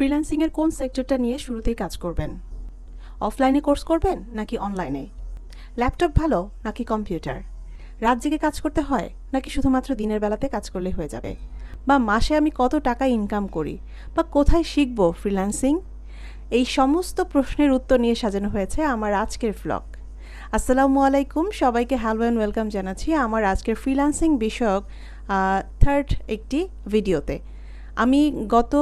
ফ্রিল্যান্সিংয়ের কোন সেক্টরটা নিয়ে শুরুতেই কাজ করবেন? অফলাইনে কোর্স করবেন নাকি অনলাইনে ল্যাপটপ ভালো নাকি কম্পিউটার রাত জেগে কাজ করতে হয় নাকি শুধুমাত্র দিনের বেলাতে কাজ করলে হয়ে যাবে? বা মাসে আমি কত টাকা ইনকাম করি? বা কোথায় শিখব ফ্রিল্যান্সিং এই সমস্ত প্রশ্নের উত্তর নিয়ে সাজানো হয়েছে আমার আজকের ফ্লগ আসসালামু আলাইকুম, সবাইকে হ্যালো অ্যান্ড ওয়েলকাম জানাচ্ছি আমার আজকের ফ্রিল্যান্সিং বিষয়ক থার্ড একটি ভিডিওতে আমি গত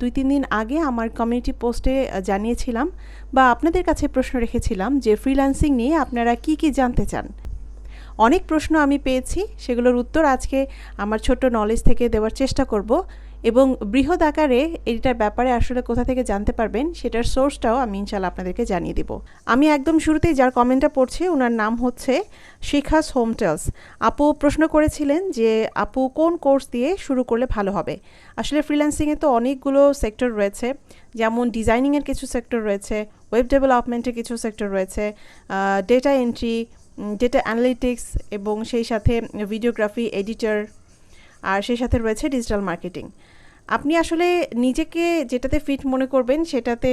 দুই তিন দিন আগে আমার কমিউনিটি পোস্টে জানিয়েছিলাম বা আপনাদের কাছে প্রশ্ন রেখেছিলাম যে ফ্রিল্যান্সিং নিয়ে আপনারা কি কি জানতে চান। অনেক প্রশ্ন আমি পেয়েছি, সেগুলোর উত্তর আজকে আমার ছোট্ট নলেজ থেকে দেওয়ার চেষ্টা করব। এবং বৃহৎ আকারে এটার ব্যাপারে আসলে কোথা থেকে জানতে পারবেন, সেটার সোর্সটাও আমি ইনশাল্লাহ আপনাদেরকে জানিয়ে দিব। আমি একদম শুরুতেই যার কমেন্টটা পড়ছি ওনার নাম হচ্ছে শিখাস হোমটেলস। আপু প্রশ্ন করেছিলেন যে, আপু, কোন কোর্স দিয়ে শুরু করলে ভালো হবে? আসলে ফ্রিল্যান্সিংয়ে তো অনেকগুলো সেক্টর রয়েছে, যেমন ডিজাইনিংয়ের কিছু সেক্টর রয়েছে ওয়েব ডেভেলপমেন্টের কিছু সেক্টর রয়েছে ডেটা এন্ট্রি ডেটা অ্যানালিটিক্স এবং সেই সাথে ভিডিওগ্রাফি এডিটর আর সেই সাথে রয়েছে ডিজিটাল মার্কেটিং আপনি আসলে নিজেকে যেটাতে ফিট মনে করবেন, সেটাতে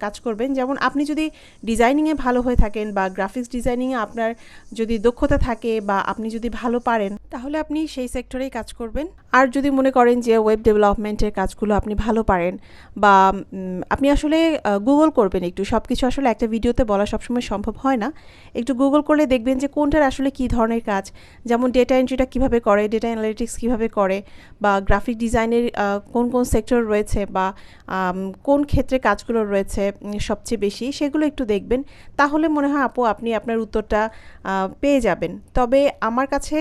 কাজ করবেন। যেমন আপনি যদি ডিজাইনিংয়ে ভালো হয়ে থাকেন বা গ্রাফিক্স ডিজাইনিংয়ে আপনার যদি দক্ষতা থাকে বা আপনি যদি ভালো পারেন, তাহলে আপনি সেই সেক্টরেই কাজ করবেন। আর যদি মনে করেন যে ওয়েব ডেভেলপমেন্টের কাজগুলো আপনি ভালো পারেন বা আপনি আসলে গুগল করবেন একটু সব কিছু আসলে একটা ভিডিওতে বলা সবসময় সম্ভব হয় না। একটু গুগল করলে দেখবেন যে কোনটার আসলে কী ধরনের কাজ, যেমন ডেটা এন্ট্রিটা কীভাবে করে ডেটা অ্যানালিটিক্স কীভাবে করে বা গ্রাফিক ডিজাইনের কোন কোন সেক্টর রয়েছে বা কোন ক্ষেত্রে কাজগুলো রয়েছে সবচেয়ে বেশি, সেগুলো একটু দেখবেন। তাহলে মনে হয়, আপু, আপনি আপনার উত্তরটা পেয়ে যাবেন। তবে আমার কাছে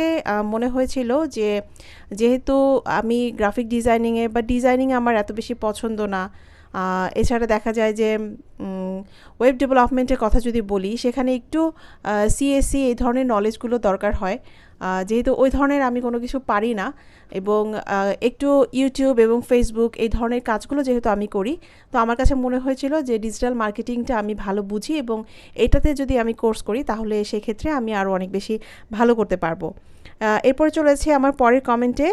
মনে হয়েছিল যে, যেহেতু আমি গ্রাফিক ডিজাইনিংয়ে বা ডিজাইনিং আমার এত বেশি পছন্দ না। এছাড়া দেখা যায় যে ওয়েব ডেভেলপমেন্টের কথা যদি বলি, সেখানে একটু সিএসসি এই ধরনের নলেজগুলো দরকার হয়। যেহেতু ওই ধরনের আমি কোনো কিছু পারি না এবং একটু ইউটিউব এবং ফেসবুক এই ধরনের কাজগুলো যেহেতু আমি করি, তো আমার কাছে মনে হয়েছিল যে ডিজিটাল মার্কেটিংটা আমি ভালো বুঝি এবং এটাতে যদি আমি কোর্স করি, তাহলে সেক্ষেত্রে আমি আরও অনেক বেশি ভালো করতে পারব। এরপরে চলেছে আমার পরের কমেন্টে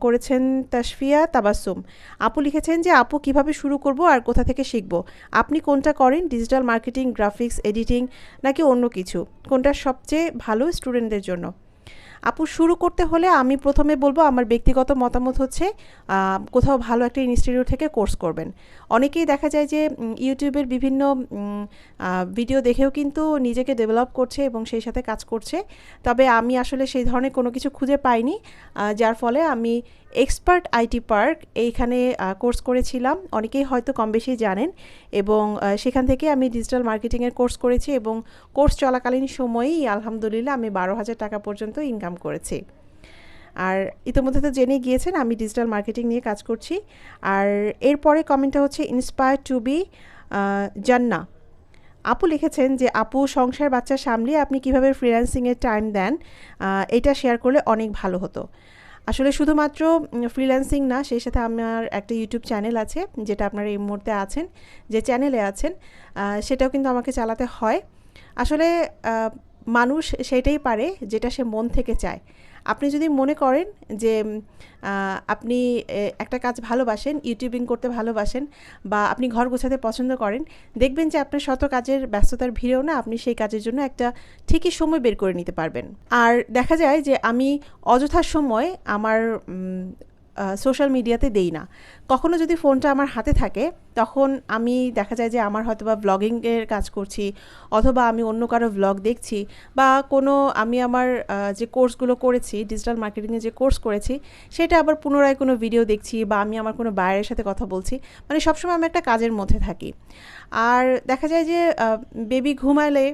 করেছেন তাসফিয়া তাবাসুম আপু লিখেছেন যে, আপু, কীভাবে শুরু করব আর কোথা থেকে শিখব? আপনি কোনটা করেন? ডিজিটাল মার্কেটিং গ্রাফিক্স এডিটিং নাকি অন্য কিছু? কোনটা সবচেয়ে ভালো স্টুডেন্টদের জন্য? আপু, শুরু করতে হলে আমি প্রথমে বলব, আমার ব্যক্তিগত মতামত হচ্ছে কোথাও ভালো একটা ইনস্টিটিউট থেকে কোর্স করবেন। অনেকেই দেখা যায় যে ইউটিউবের বিভিন্ন ভিডিও দেখেও কিন্তু নিজেকে ডেভেলপ করছে এবং সেই সাথে কাজ করছে। তবে আমি আসলে সেই ধরনের কোনো কিছু খুঁজে পাইনি যার ফলে আমি এক্সপার্ট আইটি পার্ক এইখানে কোর্স করেছিলাম। অনেকেই হয়তো কম বেশি জানেন এবং সেখান থেকে আমি ডিজিটাল মার্কেটিংয়ের কোর্স করেছি এবং কোর্স চলাকালীন সময়েই আলহামদুলিল্লাহ আমি বারো হাজার টাকা পর্যন্ত ইনকাম করেছি। আর ইতিমধ্যে তো জেনে গিয়েছেন, আমি ডিজিটাল মার্কেটিং নিয়ে কাজ করছি। আর এরপরে কমেন্টটা হচ্ছে ইন্সপায়ার টু বি জান্না আপু লিখেছেন যে, আপু, সংসার বাচ্চা সামলিয়ে আপনি কীভাবে ফ্রিল্যান্সিংয়ের টাইম দেন এটা শেয়ার করলে অনেক ভালো হতো। আসলে শুধুমাত্র ফ্রিল্যান্সিং না, সেই সাথে আমার একটা ইউটিউব চ্যানেল আছে, যেটা আপনারা এই মুহূর্তে আছেন, যে চ্যানেলে আছেন সেটাও কিন্তু আমাকে চালাতে হয়। আসলে মানুষ সেটাই পারে, যেটা সে মন থেকে চায়। আপনি যদি মনে করেন যে আপনি একটা কাজ ভালোবাসেন ইউটিউবিং করতে ভালোবাসেন বা আপনি ঘর গোছাতে পছন্দ করেন, দেখবেন যে আপনার শত কাজের ব্যস্ততার ভিড়েও না আপনি সেই কাজের জন্য একটা ঠিকই সময় বের করে নিতে পারবেন। আর দেখা যায় যে, আমি অযথা সময় আমার সোশ্যাল মিডিয়াতে দেই না। কখনো যদি ফোনটা আমার হাতে থাকে, তখন আমি দেখা যায় যে আমার হয়তো বা ব্লগিংয়ের কাজ করছি, অথবা আমি অন্য কারও ব্লগ দেখছি, বা কোনো আমি আমার যে কোর্সগুলো করেছি ডিজিটাল মার্কেটিংয়ে যে কোর্স করেছি, সেটা আবার পুনরায় কোনো ভিডিও দেখছি, বা আমি আমার কোনো বাইরের সাথে কথা বলছি মানে সবসময় আমি একটা কাজের মধ্যে থাকি। আর দেখা যায় যে বেবি ঘুমালে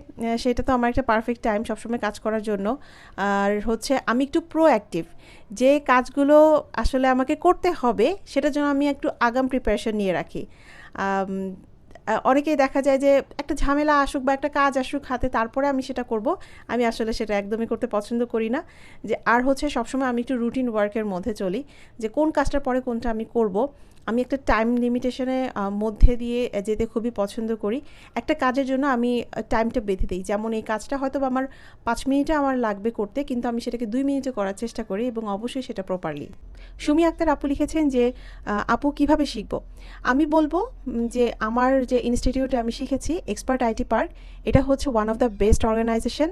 সেটা তো আমার একটা পারফেক্ট টাইম সবসময় কাজ করার জন্য। আর হচ্ছে আমি একটু প্রো অ্যাক্টিভ যে কাজগুলো আসলে আমাকে করতে হবে, সেটার জন্য আমি একটু আগাম প্রিপারেশন নিয়ে রাখি। অনেকেই দেখা যায় যে একটা ঝামেলা আসুক বা একটা কাজ আসুক হাতে, তারপরে আমি সেটা করব। আমি আসলে সেটা একদমই করতে পছন্দ করি না। যে, আর হচ্ছে সবসময় আমি একটু রুটিন ওয়ার্কের মধ্যে চলি। যে, কোন কাজটার পরে কোনটা আমি করব। আমি একটা টাইম লিমিটেশনে মধ্যে দিয়ে যেতে খুবই পছন্দ করি। একটা কাজের জন্য আমি টাইমটা বেঁধে দিই। যেমন এই কাজটা হয়তো আমার পাঁচ মিনিটে আমার লাগবে করতে, কিন্তু আমি সেটাকে দুই মিনিটে করার চেষ্টা করি এবং অবশ্যই সেটা প্রপারলি সুমি আক্তার আপু লিখেছেন যে আপু কীভাবে শিখব? আমি বলব যে আমার যে ইনস্টিটিউটে আমি শিখেছি এক্সপার্ট আইটি পার্ক এটা হচ্ছে one of the best organization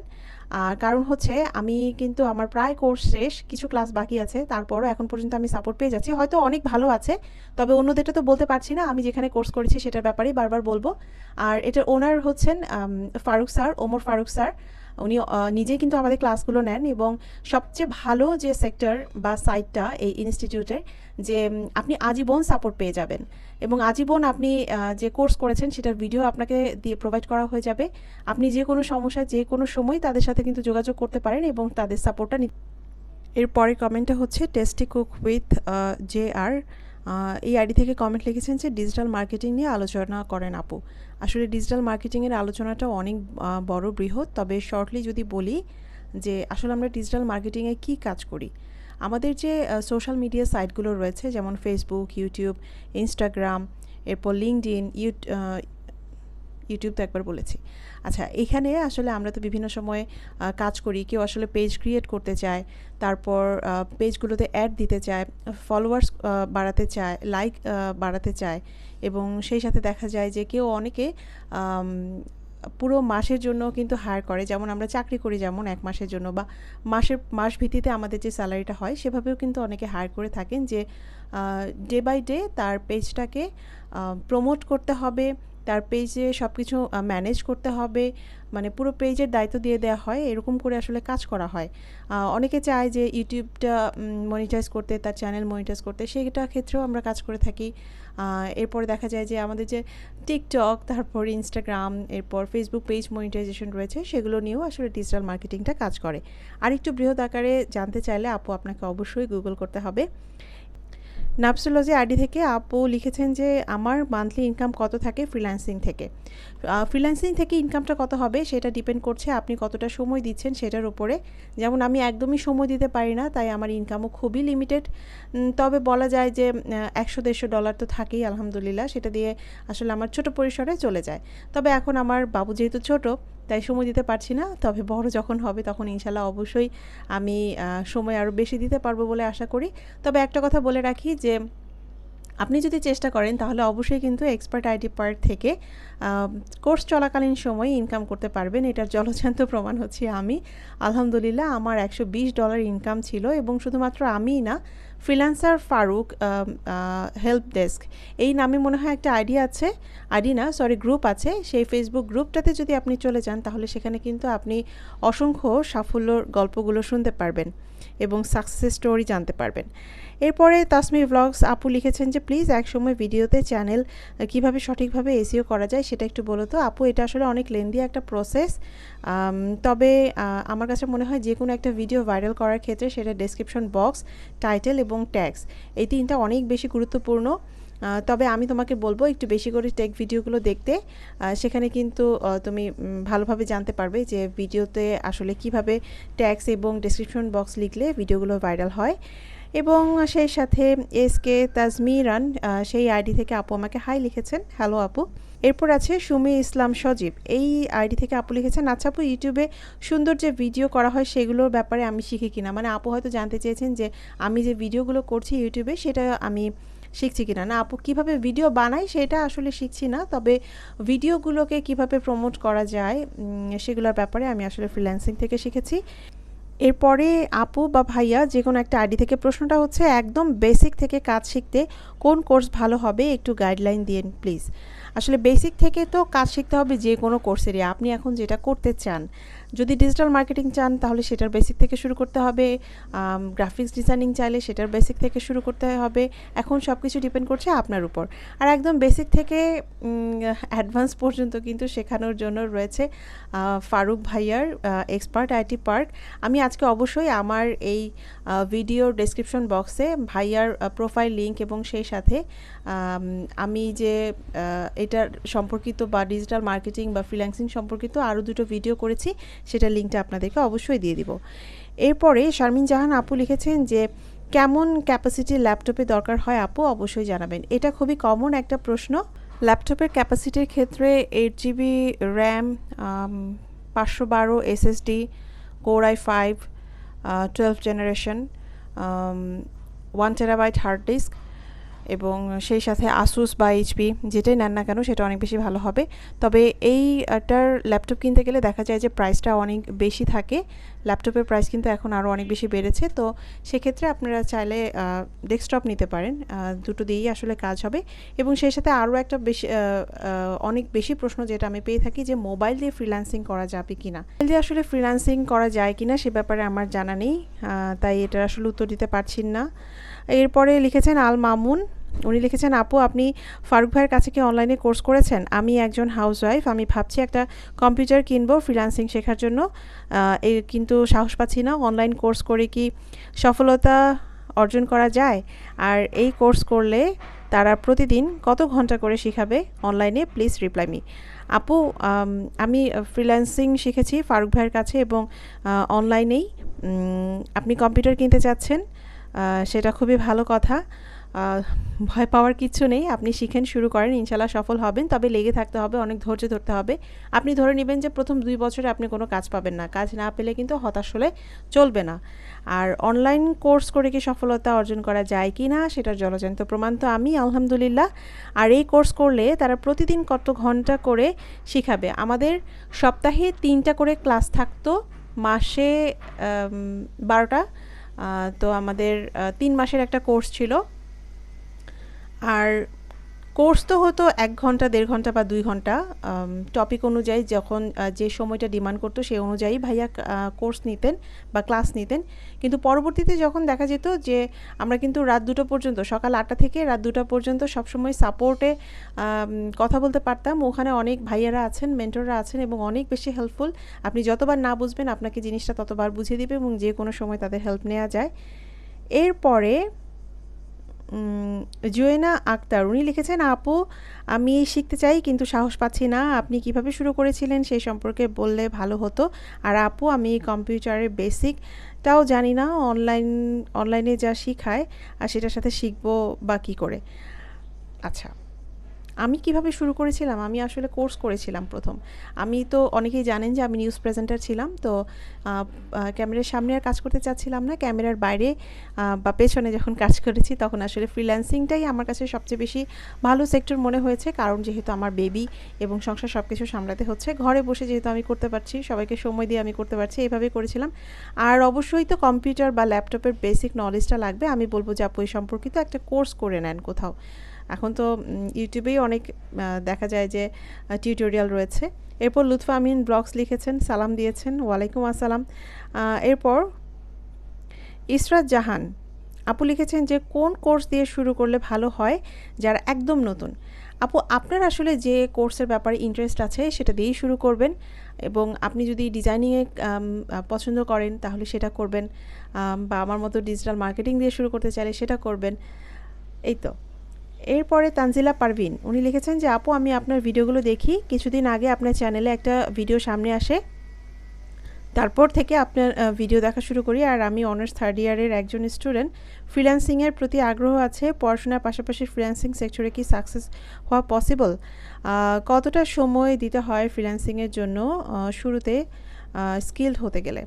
আর কারণ হচ্ছে আমি কিন্তু আমার প্রায় কোর্স শেষ, কিছু ক্লাস বাকি আছে, তারপরও এখন পর্যন্ত আমি সাপোর্ট পেয়ে যাচ্ছি। হয়তো অনেক ভালো আছে, তবে অন্যদেরটা তো বলতে পারছি না। আমি যেখানে কোর্স করেছি সেটার ব্যাপারেই বারবার বলব। আর এটার ওনার হচ্ছেন ফারুক স্যার ওমর ফারুক স্যার উনি নিজেই কিন্তু আমাদের ক্লাসগুলো নেন এবং সবচেয়ে ভালো যে সেক্টর বা সাইটটা এই ইনস্টিটিউটের যে আপনি আজীবন সাপোর্ট পেয়ে যাবেন। এবং আজীবন আপনি যে কোর্স করেছেন সেটার ভিডিও আপনাকে দিয়ে প্রোভাইড করা হয়ে যাবে। আপনি যে কোনো সমস্যায়, যে কোনো সময় তাদের সাথে কিন্তু যোগাযোগ করতে পারেন এবং তাদের সাপোর্টটা এরপরে কমেন্টটা হচ্ছে tasty cook with J R এই আইডি থেকে কমেন্ট লিখেছেন যে ডিজিটাল মার্কেটিং নিয়ে আলোচনা করেন আপু। আসলে ডিজিটাল মার্কেটিংয়ের আলোচনাটা অনেক বড় বৃহৎ। তবে শর্টলি যদি বলি যে, আসলে আমরা ডিজিটাল মার্কেটিংয়ে কি কাজ করি? আমাদের যে সোশ্যাল মিডিয়া সাইটগুলো রয়েছে, যেমন ফেসবুক ইউটিউব ইনস্টাগ্রাম এরপর লিঙ্কড ইন ইউটিউব তো একবার বলেছি। আচ্ছা এখানে আসলে আমরা তো বিভিন্ন সময় কাজ করি, কেউ আসলে পেজ ক্রিয়েট করতে চায়, তারপর পেজগুলোতে অ্যাড দিতে চায় ফলোয়ার্স বাড়াতে চায় লাইক বাড়াতে চায় এবং সেই সাথে দেখা যায় যে কেউ অনেকে পুরো মাসের জন্য কিন্তু হায়ার করে। যেমন আমরা চাকরি করি যেমন এক মাসের জন্য বা মাসের, মাস ভিত্তিতে আমাদের যে স্যালারিটা হয়, সেভাবেও কিন্তু অনেকে হায়ার করে থাকেন যে ডে বাই ডে তার পেজটাকে প্রমোট করতে হবে তার পেজে সব কিছু ম্যানেজ করতে হবে। মানে পুরো পেজের দায়িত্ব দিয়ে দেওয়া হয়, এরকম করে আসলে কাজ করা হয়। অনেকে চায় যে ইউটিউবটা মনিটাইজ করতে, তার চ্যানেল মনিটাইজ করতে সেইটা ক্ষেত্রেও আমরা কাজ করে থাকি। এরপরে দেখা যায় যে আমাদের যে টিকটক তারপর ইনস্টাগ্রাম এরপর ফেসবুক পেজ মনিটাইজেশন রয়েছে, সেগুলো নিয়েও আসলে ডিজিটাল মার্কেটিংটা কাজ করে। আর একটু বৃহৎ আকারে জানতে চাইলে আপু আপনাকে অবশ্যই গুগল করতে হবে। নাপসোলজি আইডি থেকে আপু লিখেছেন যে আমার মান্থলি ইনকাম কত থাকে? ফ্রিল্যান্সিং থেকে। ফ্রিল্যান্সিং থেকে ইনকামটা কত হবে সেটা ডিপেন্ড করছে আপনি কতটা সময় দিচ্ছেন সেটার উপরে। যেমন আমি একদমই সময় দিতে পারি না, তাই আমার ইনকামও খুবই লিমিটেড তবে বলা যায় যে একশো দেড়শো ডলার তো থাকেই, আলহামদুলিল্লাহ। সেটা দিয়ে আসলে আমার ছোট পরিসরে চলে যায়। তবে এখন আমার বাবু যেহেতু ছোট, তাই সময় দিতে পারছি না। তবে বড় যখন হবে তখন ইনশাল্লাহ অবশ্যই আমি সময় আরও বেশি দিতে পারব বলে আশা করি। তবে একটা কথা বলে রাখি যে আপনি যদি চেষ্টা করেন, তাহলে অবশ্যই কিন্তু এক্সপার্ট আইডি পার্ট থেকে কোর্স চলাকালীন সময় ইনকাম করতে পারবেন। এটার জলজান্ত প্রমাণ হচ্ছে আমি। আলহামদুলিল্লাহ, আমার একশো বিশ ডলার ইনকাম ছিল এবং শুধুমাত্র আমিই না ফ্রিল্যান্সার ফারুক হেল্প ডেস্ক এই নামে মনে হয় একটা আইডি আছে। আইডি না সরি গ্রুপ আছে। সেই ফেসবুক গ্রুপটাতে যদি আপনি চলে যান, তাহলে সেখানে কিন্তু আপনি অসংখ্য সাফল্যর গল্পগুলো শুনতে পারবেন। এবং সাকসেস স্টোরি জানতে পারবেন। এরপরে তাসমি ব্লগস আপু লিখেছেন যে প্লিজ একসময় ভিডিওতে চ্যানেল কীভাবে সঠিকভাবে এসিও করা যায় সেটা একটু বলো তো। আপু, এটা আসলে অনেক লেন্দি একটা প্রসেস তবে আমার কাছে মনে হয় যে কোনো একটা ভিডিও ভাইরাল করার ক্ষেত্রে সেটা ডেসক্রিপশন বক্স টাইটেল এবং ট্যাক্স এই তিনটা অনেক বেশি গুরুত্বপূর্ণ। তবে আমি তোমাকে বলব একটু বেশি করে টেক ভিডিওগুলো দেখতে। সেখানে কিন্তু তুমি ভালোভাবে জানতে পারবে যে ভিডিওতে আসলে কীভাবে ট্যাক্স এবং ডেসক্রিপশন বক্স লিখলে ভিডিওগুলো ভাইরাল হয়। এবং সেই সাথে এস কে তাজমিরান সেই আইডি থেকে আপু আমাকে হাই লিখেছেন। হ্যালো আপু। এরপর আছে সুমি ইসলাম সজীব। এই আইডি থেকে আপু লিখেছেন আচ্ছা আপু ইউটিউবে সুন্দর যে ভিডিও করা হয় সেগুলোর ব্যাপারে আমি শিখি কিনা? মানে আপু হয়তো জানতে চেয়েছেন যে আমি যে ভিডিওগুলো করছি ইউটিউবে সেটা আমি শিখছি কিনা? না, আপু কীভাবে ভিডিও বানাই সেটা আসলে শিখছি না, তবে ভিডিওগুলোকে কীভাবে প্রমোট করা যায় সেগুলোর ব্যাপারে আমি আসলে ফ্রিল্যান্সিং থেকে শিখেছি। এরপরে আপু বা ভাইয়া যে কোনো একটা আইডি থেকে, প্রশ্নটা হচ্ছে একদম বেসিক থেকে কাজ শিখতে কোন কোর্স ভালো হবে একটু গাইডলাইন দিন প্লিজ আসলে বেসিক থেকে তো কাজ শিখতে হবে যে কোনো কোর্সেরই আপনি এখন যেটা করতে চান যদি ডিজিটাল মার্কেটিং চান, তাহলে সেটার বেসিক থেকে শুরু করতে হবে। গ্রাফিক্স ডিজাইনিং চাইলে সেটার বেসিক থেকে শুরু করতে হবে। এখন সব কিছু ডিপেন্ড করছে আপনার উপর। আর একদম বেসিক থেকে অ্যাডভান্স পর্যন্ত কিন্তু শেখানোর জন্য রয়েছে ফারুক ভাইয়ার এক্সপার্ট আইটি পার্ক আমি আজকে অবশ্যই আমার এই ভিডিওর ডেসক্রিপশন বক্সে ভাইয়ার প্রোফাইল লিঙ্ক এবং সেই সাথে, আমি যে এটার সম্পর্কিত বা ডিজিটাল মার্কেটিং বা ফ্রিল্যান্সিং সম্পর্কিত আরও দুটো ভিডিও করেছি। সেটার লিঙ্কটা আপনাদেরকে অবশ্যই দিয়ে দিব। এরপরে শারমিন জাহান আপু লিখেছেন যে, কেমন ক্যাপাসিটির ল্যাপটপে দরকার হয় আপু? অবশ্যই জানাবেন। এটা খুবই কমন একটা প্রশ্ন। ল্যাপটপের ক্যাপাসিটির ক্ষেত্রে এইট জিবি র্যাম পাঁচশো বারো SSD core I five twelve generation one terabyte hard disk এবং সেই সাথে আসুস বা এইচপি যেটাই নেন না কেন সেটা অনেক বেশি ভালো হবে। তবে এইটার ল্যাপটপ কিনতে গেলে দেখা যায় যে প্রাইসটা অনেক বেশি থাকে। ল্যাপটপের প্রাইস কিন্তু এখন আরও অনেক বেশি বেড়েছে। তো সেক্ষেত্রে আপনারা চাইলে ডেস্কটপ নিতে পারেন। দুটো দিয়েই আসলে কাজ হবে। এবং সেই সাথে আরও একটা বেশি অনেক বেশি প্রশ্ন যেটা আমি পেয়ে থাকি যে মোবাইল দিয়ে ফ্রিল্যান্সিং করা যাবে কি না মোবাইল দিয়ে আসলে ফ্রিল্যান্সিং করা যায় কি না সে ব্যাপারে আমার জানা নেই। তাই এটার আসলে উত্তর দিতে পারছি না। এরপরে লিখেছেন আল মামুন উনি লিখেছেন, আপু, আপনি ফারুক ভাইয়ের কাছে কি অনলাইনে কোর্স করেছেন? আমি একজন হাউসওয়াইফ আমি ভাবছি একটা কম্পিউটার কিনবো ফ্রিল্যান্সিং শেখার জন্য। এই কিন্তু সাহস পাচ্ছি না অনলাইন কোর্স করে কি সফলতা অর্জন করা যায়? আর এই কোর্স করলে তারা প্রতিদিন কত ঘণ্টা করে শিখাবে অনলাইনে প্লিজ রিপ্লাই মি আপু, আমি ফ্রিল্যান্সিং শিখেছি ফারুক ভাইয়ের কাছে এবং অনলাইনেই আপনি কম্পিউটার কিনতে চাচ্ছেন সেটা খুবই ভালো কথা। ভয় পাওয়ার কিছু নেই। আপনি শিখেন, শুরু করেন ইনশাল্লাহ সফল হবেন। তবে লেগে থাকতে হবে, অনেক ধৈর্য ধরতে হবে। আপনি ধরে নেবেন যে প্রথম দুই বছরে আপনি কোনো কাজ পাবেন না। কাজ না পেলে কিন্তু হতাশ হলে চলবে না। আর অনলাইন কোর্স করে কি সফলতা অর্জন করা যায় কি না, সেটার জলজান্ত প্রমাণ তো আমি, আলহামদুলিল্লাহ। আর এই কোর্স করলে তারা প্রতিদিন কত ঘণ্টা করে শিখাবে? আমাদের সপ্তাহে তিনটা করে ক্লাস থাকতো। মাসে বারোটা। তো আমাদের তিন মাসের একটা কোর্স ছিল। আর কোর্স তো হতো এক ঘণ্টা, দেড় ঘণ্টা বা দুই ঘণ্টা। টপিক অনুযায়ী যখন যে সময়টা ডিমান্ড করতো সেই অনুযায়ী ভাইয়া কোর্স নিতেন বা ক্লাস নিতেন। কিন্তু পরবর্তীতে যখন দেখা যেত যে আমরা কিন্তু রাত দুটো পর্যন্ত, সকাল আটটা থেকে রাত দুটো পর্যন্ত সবসময় সাপোর্টে কথা বলতে পারতাম। ওখানে অনেক ভাইয়ারা আছেন মেন্টররা আছেন এবং অনেক বেশি হেল্পফুল আপনি যতবার না বুঝবেন, আপনাকে জিনিসটা ততবার বুঝিয়ে দিবে এবং যে কোনো সময় তাদের হেল্প নেওয়া যায়। এরপরে জুয়েনা আক্তার, উনি লিখেছেন, আপু, আমি শিখতে চাই, কিন্তু সাহস পাচ্ছি না। আপনি কীভাবে শুরু করেছিলেন সেই সম্পর্কে বললে ভালো হতো। আর আপু, আমি কম্পিউটারের বেসিকটাও জানি না অনলাইন, অনলাইনে যা শিখায়, আর সেটার সাথে শিখব বা কী করে? আচ্ছা। আমি কীভাবে শুরু করেছিলাম? আমি আসলে কোর্স করেছিলাম প্রথম। আমি তো অনেকেই জানেন যে আমি নিউজ প্রেজেন্টার ছিলাম, তো ক্যামেরার সামনে আর কাজ করতে চাচ্ছিলাম না। ক্যামেরার বাইরে বা পেছনে যখন কাজ করেছি তখন আসলে ফ্রিল্যান্সিংটাই আমার কাছে সবচেয়ে বেশি ভালো সেক্টর মনে হয়েছে। কারণ যেহেতু আমার বেবি এবং সংসার সব কিছু সামলাতে হচ্ছে, ঘরে বসে যেহেতু আমি করতে পারছি, সবাইকে সময় দিয়ে আমি করতে পারছি, এইভাবেই করেছিলাম। আর অবশ্যই তো কম্পিউটার বা ল্যাপটপের বেসিক নলেজটা লাগবে। আমি বলব যে আপু সম্পর্কিত একটা কোর্স করে নেন কোথাও। এখন তো ইউটিউবেই অনেক দেখা যায় যে টিউটোরিয়াল রয়েছে। এরপর লুৎফা আমিন ব্লগস লিখেছেন, সালাম দিয়েছেন, ওয়ালাইকুম আসসালাম। এরপর ইসরাত জাহান, আপু লিখেছেন যে, কোন কোর্স দিয়ে শুরু করলে ভালো হয়, যারা একদম নতুন? আপু, আপনার আসলে যে কোর্সের ব্যাপারে ইন্টারেস্ট আছে, সেটা দিয়েই শুরু করবেন। এবং আপনি যদি ডিজাইনিংয়ে পছন্দ করেন, তাহলে সেটা করবেন। বা আমার মতো ডিজিটাল মার্কেটিং দিয়ে শুরু করতে চাইলে সেটা করবেন। এই তো। এরপরে তানজিলা পারভিন, উনি লিখেছেন যে, আপু, আমি আপনার ভিডিওগুলো দেখি। কিছুদিন আগে আপনার চ্যানেলে একটা ভিডিও সামনে আসে। তারপর থেকে আপনার ভিডিও দেখা শুরু করি। আর আমি অনার্স থার্ড ইয়ারের একজন স্টুডেন্ট ফ্রিল্যান্সিংয়ের প্রতি আগ্রহ আছে। পড়াশোনার পাশাপাশি ফ্রিল্যান্সিং সেক্টরে কি সাকসেস হওয়া পসিবল কতটা সময় দিতে হয় ফ্রিল্যান্সিংয়ের জন্য? শুরুতে স্কিলড হতে গেলে।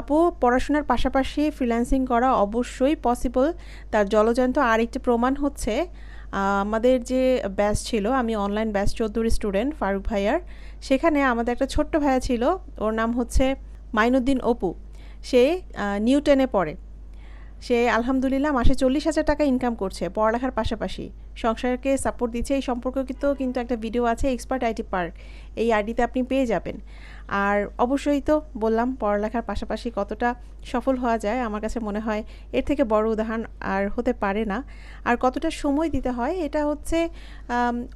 আপু, পড়াশোনার পাশাপাশি ফ্রিল্যান্সিং করা অবশ্যই পসিবল তার জলজান্ত আরেকটি প্রমাণ হচ্ছে আমাদের যে ব্যাচ ছিল, আমি অনলাইন ব্যাচ চোদ্দোর স্টুডেন্ট ফারুক ভাইয়ার। সেখানে আমাদের একটা ছোট্ট ভাইয়া ছিল, ওর নাম হচ্ছে মাইনুদ্দিন অপু। সে নিউটেনে পড়ে। সে আলহামদুলিল্লাহ মাসে চল্লিশ হাজার টাকা ইনকাম করছে, পড়ালেখার পাশাপাশি। সংসারকে সাপোর্ট দিচ্ছে, এই সম্পর্কিত কিন্তু একটা ভিডিও আছে এক্সপার্ট আইটি পার্ক এই আইডিতে আপনি পেয়ে যাবেন। আর অবশ্যই তো বললাম, পড়ালেখার পাশাপাশি কতটা সফল হওয়া যায় আমার কাছে মনে হয় এর থেকে বড় উদাহরণ আর হতে পারে না। আর কতটা সময় দিতে হয় এটা হচ্ছে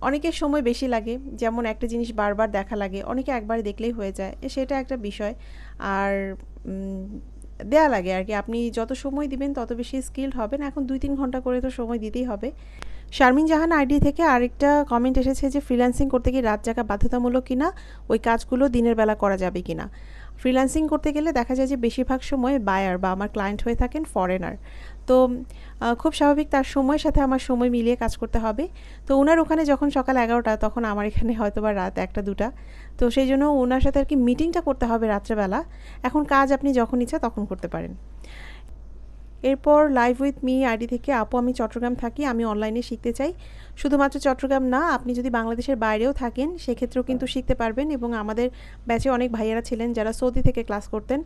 অনেকের সময় বেশি লাগে। যেমন একটা জিনিস বারবার দেখা লাগে, অনেকে একবার দেখলেই হয়ে যায় সেটা একটা বিষয়। আর দেয়া লাগে আর কি। আপনি যত সময় দিবেন তত বেশি স্কিল্ড হবেন। এখন দুই তিন ঘণ্টা করে তো সময় দিতেই হবে। শারমিন জাহান আইডি থেকে আরেকটা কমেন্ট এসেছে যে ফ্রিল্যান্সিং করতে গিয়ে রাত জাগা বাধ্যতামূলক কিনা? ওই কাজগুলো দিনের বেলা করা যাবে কিনা? ফ্রিল্যান্সিং করতে গেলে দেখা যায় যে, বেশিরভাগ সময় বায়ার বা আমার ক্লায়েন্ট হয়ে থাকেন ফরেনার তো খুব স্বাভাবিক তার সময়ের সাথে আমার সময় মিলিয়ে কাজ করতে হবে। তো ওনার ওখানে যখন সকাল এগারোটা, তখন আমার এখানে হয়তো বা রাত একটা, দুটা। তো সেই জন্য ওনার সাথে আর কি মিটিংটা করতে হবে রাত্রেবেলা। এখন কাজ আপনি যখন ইচ্ছা তখন করতে পারেন। এরপর লাইভ উইথ মি আইডি থেকে আপু আমি চট্টগ্রাম থাকি আমি অনলাইনে শিখতে চাই। শুধুমাত্র চট্টগ্রাম না আপনি যদি বাংলাদেশের বাইরেও থাকেন সেক্ষেত্রেও কিন্তু শিখতে পারবেন এবং আমাদের ব্যাচে অনেক ভাইয়েরা ছিলেন যারা সৌদি থেকে ক্লাস করতেন।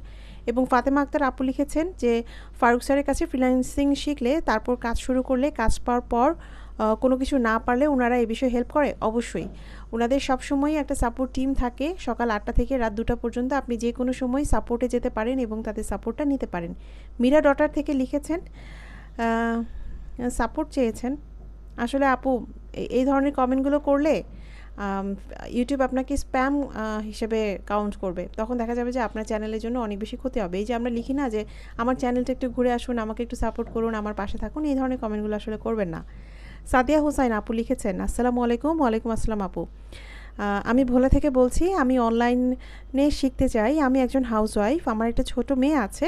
এবং ফাতেমা আক্তার আপু লিখেছেন যে ফারুক স্যারের কাছে ফ্রিল্যান্সিং শিখলে তারপর কাজ শুরু করলে কাজ পাওয়ার পর কোনো কিছু না পারলে ওনারা এ বিষয়ে হেল্প করে? অবশ্যই। ওনাদের সবসময়ই একটা সাপোর্ট টিম থাকে। সকাল আটটা থেকে রাত দুটা পর্যন্ত আপনি যে কোনো সময় সাপোর্টে যেতে পারেন এবং তাদের সাপোর্টটা নিতে পারেন। মীরা ডটার থেকে লিখেছেন সাপোর্ট চেয়েছেন। আসলে আপু এই ধরনের কমেন্টগুলো করলে ইউটিউব আপনাকে স্প্যাম হিসেবে কাউন্ট করবে। তখন দেখা যাবে যে আপনার চ্যানেলের জন্য অনেক বেশি ক্ষতি হবে। এই যে আমরা লিখি না যে, আমার চ্যানেলটা একটু ঘুরে আসুন, আমাকে একটু সাপোর্ট করুন, আমার পাশে থাকুন, এই ধরনের কমেন্টগুলো আসলে করবেন না। সাদিয়া হুসাইন, আপু লিখেছেন, আসসালামু আলাইকুম, ওয়ালাইকুম আসসালাম, আপু। আমি ভোলা থেকে বলছি, আমি অনলাইনে শিখতে চাই। আমি একজন হাউসওয়াইফ আমার একটা ছোট মেয়ে আছে।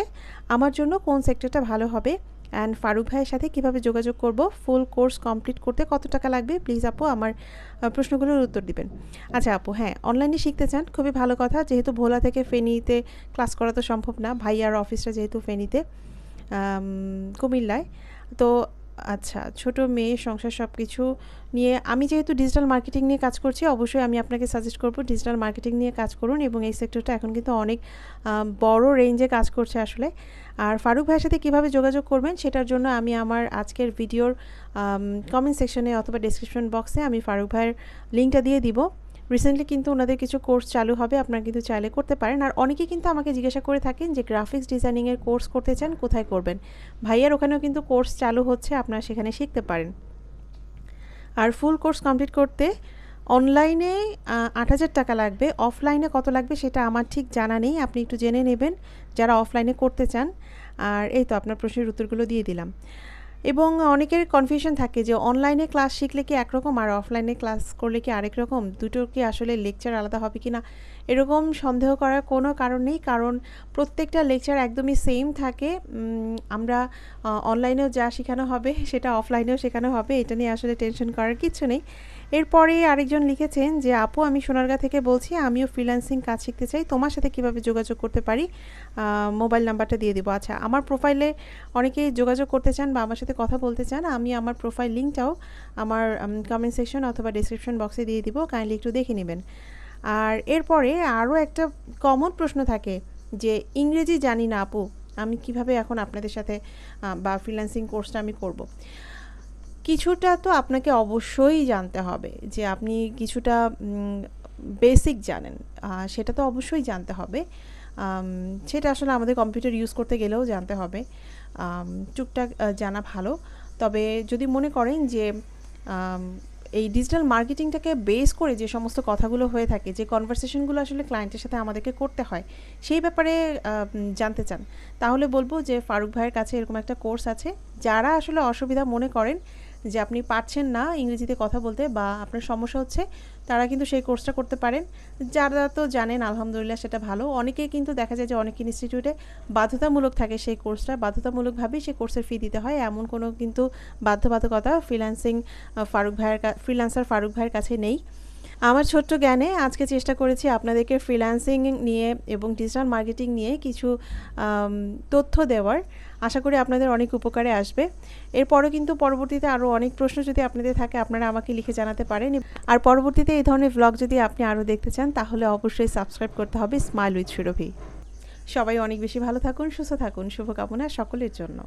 আমার জন্য কোন সেক্টরটা ভালো হবে? অ্যান্ড ফারুক ভাইয়ের সাথে কীভাবে যোগাযোগ করব? ফুল কোর্স কমপ্লিট করতে কত টাকা লাগবে? প্লিজ আপু, আমার প্রশ্নগুলোর উত্তর দিবেন। আচ্ছা আপু হ্যাঁ অনলাইনে শিখতে চান, খুবই ভালো কথা। যেহেতু ভোলা থেকে ফেনীতে ক্লাস করা তো সম্ভব না ভাইয়ার অফিসটা যেহেতু ফেনীতে কুমিল্লায়, তো আচ্ছা ছোট মেয়ে, সংসার সব কিছু নিয়ে আমি যেহেতু ডিজিটাল মার্কেটিং নিয়ে কাজ করছি, অবশ্যই আমি আপনাকে সাজেস্ট করব ডিজিটাল মার্কেটিং নিয়ে কাজ করুন এবং এই সেক্টরটা এখন কিন্তু অনেক বড় রেঞ্জে কাজ করছে আসলে। আর ফারুক ভাইয়ের সাথে কীভাবে যোগাযোগ করবেন সেটার জন্য আমি আমার আজকের ভিডিওর কমেন্ট সেকশনে অথবা ডিসক্রিপশন বক্সে আমি ফারুক ভাইয়ের লিঙ্কটা দিয়ে দিব। রিসেন্টলি কিন্তু ওনাদের কিছু কোর্স চালু হবে, আপনারা কিন্তু চাইলে করতে পারেন। আর অনেকে কিন্তু আমাকে জিজ্ঞাসা করে থাকেন যে গ্রাফিক্স ডিজাইনিংয়ের কোর্স করতে চান, কোথায় করবেন? ভাইয়ার ওখানেও কিন্তু কোর্স চালু হচ্ছে, আপনারা সেখানে শিখতে পারেন। আর ফুল কোর্স কমপ্লিট করতে অনলাইনে আট হাজার টাকা লাগবে। অফলাইনে কত লাগবে সেটা আমার ঠিক জানা নেই, আপনি একটু জেনে নেবেন। যারা অফলাইনে করতে চান, আর এই তো আপনার প্রশ্নের উত্তরগুলো দিয়ে দিলাম। এবং অনেকের কনফিউশন থাকে যে অনলাইনে ক্লাস শিখলে কি একরকম আর অফলাইনে ক্লাস করলে কি আরেক রকম? দুটো কি আসলে লেকচার আলাদা হবে কি না এরকম সন্দেহ করার কোনো কারণ নেই, কারণ প্রত্যেকটা লেকচার একদমই সেম থাকে। আমরা অনলাইনেও যা শেখানো হবে সেটা অফলাইনেও শেখানো হবে, এটা নিয়ে আসলে টেনশন করার কিছু নেই। এরপরে আরেকজন লিখেছেন যে, আপু, আমি সোনারগাঁ থেকে বলছি, আমিও ফ্রিল্যান্সিং কাজ শিখতে চাই, তোমার সাথে কীভাবে যোগাযোগ করতে পারি? মোবাইল নাম্বারটা দিয়ে দেবো। আচ্ছা আমার প্রোফাইলে অনেকেই যোগাযোগ করতে চান বা আমার সাথে কথা বলতে চান, আমি আমার প্রোফাইল লিঙ্কটাও আমার কমেন্ট সেকশন অথবা ডিসক্রিপশন বক্সে দিয়ে দিব। কাইন্ডলি একটু দেখে নেবেন। আর এরপরে আরও একটা কমন প্রশ্ন থাকে যে, ইংরেজি জানি না আপু, আমি কীভাবে এখন আপনাদের সাথে বা ফ্রিল্যান্সিং কোর্সটা আমি করব। কিছুটা তো আপনাকে অবশ্যই জানতে হবে যে, আপনি কিছুটা বেসিক জানেন। সেটা তো অবশ্যই জানতে হবে। সেটা আসলে আমাদের কম্পিউটার ইউজ করতে গেলেও জানতে হবে। টুকটাক জানা ভালো। তবে যদি মনে করেন যে এই ডিজিটাল মার্কেটিংটাকে বেস করে যে সমস্ত কথাগুলো হয়ে থাকে, যে কনভারসেশনগুলো আসলে ক্লায়েন্টের সাথে আমাদেরকে করতে হয়, সেই ব্যাপারে জানতে চান। তাহলে বলব যে ফারুক ভাইয়ের কাছে এরকম একটা কোর্স আছে। যারা আসলে অসুবিধা মনে করেন যে আপনি পারছেন না ইংরেজিতে কথা বলতে বা আপনার সমস্যা হচ্ছে, তারা কিন্তু সেই কোর্সটা করতে পারেন। যারা তো জানেন, আলহামদুলিল্লাহ সেটা ভালো। অনেকেই কিন্তু দেখা যায় যে অনেক ইনস্টিটিউটে বাধ্যতামূলক থাকে সেই কোর্সটা বাধ্যতামূলকভাবেই সেই কোর্সের ফি দিতে হয়। এমন কোনো কিন্তু বাধ্যবাধকতা ফ্রিল্যান্সিং ফারুক ভাইয়ের ফ্রিল্যান্সার ফারুক ভাইয়ের কাছে নেই। আমার ছোট্ট জ্ঞানে আজকে চেষ্টা করেছি আপনাদেরকে ফ্রিল্যান্সিং নিয়ে এবং ডিজিটাল মার্কেটিং নিয়ে কিছু তথ্য দেওয়ার। আশা করি আপনাদের অনেক উপকারে আসবে। এরপরও কিন্তু পরবর্তীতে আরও অনেক প্রশ্ন যদি আপনাদের থাকে, আপনারা আমাকে লিখে জানাতে পারেন। আর পরবর্তীতে এই ধরনের ব্লগ যদি আপনি আরও দেখতে চান, তাহলে অবশ্যই সাবস্ক্রাইব করতে হবে স্মাইল উইথ সুরভি সবাই অনেক বেশি ভালো থাকুন, সুস্থ থাকুন, শুভকামনা সকলের জন্য।